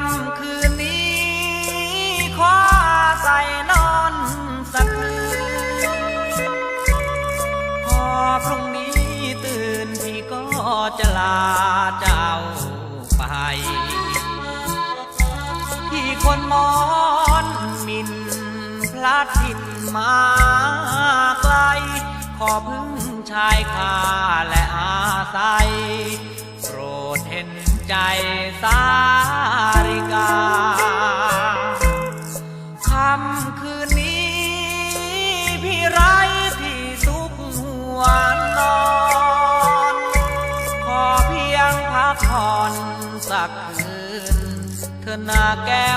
ำคืนนี้ขอใส่นอนสักคืนพอพรุ่งนี้ตื่นพี่ก็จะลาเจ้าไปพี่คนมอนมินพลัดถิ่นมาไกล ขอพึ่งชายคาและอาศัยโปรดเห็น ใจสาริกาค่ำคืนนี้พี่ไรที่สุขหัวนอนขอเพียงพักผ่อนสักคืนเธอหน้าแก้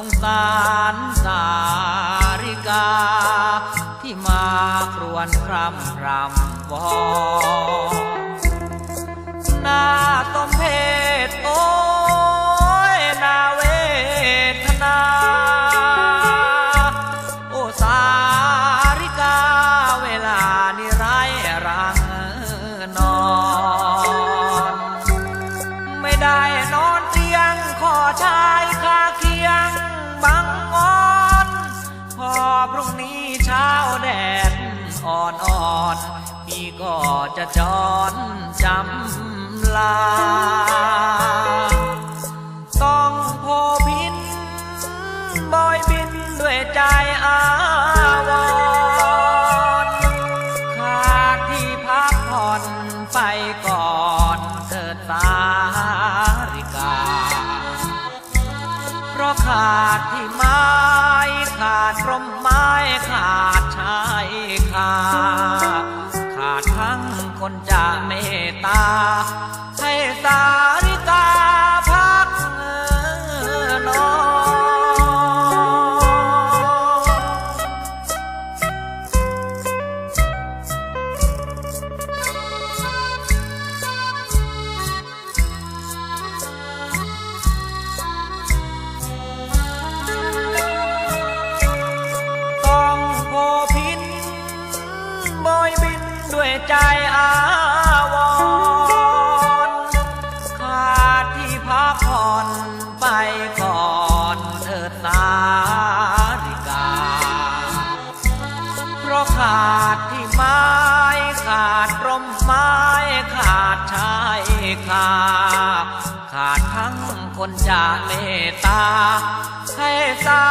สงสารสาริกา ที่มาครวนครำรำวอนหน้าต้มเพศโอ้ยนาเวทนา โอสาริกาเวลานี้ไรรังนอน ไม่ได้ จะจอนจำลา ต้องโพพินบอยบินด้วยใจอาวรขาดที่พักผ่อนไปก่อนเถิดสาริกา เพราะขาดที่ไม้ขาดร่มไม้ขาดชายคาขาด คนจะเมตตา คา ขาดทั้งคนจะเมตตา ให้สา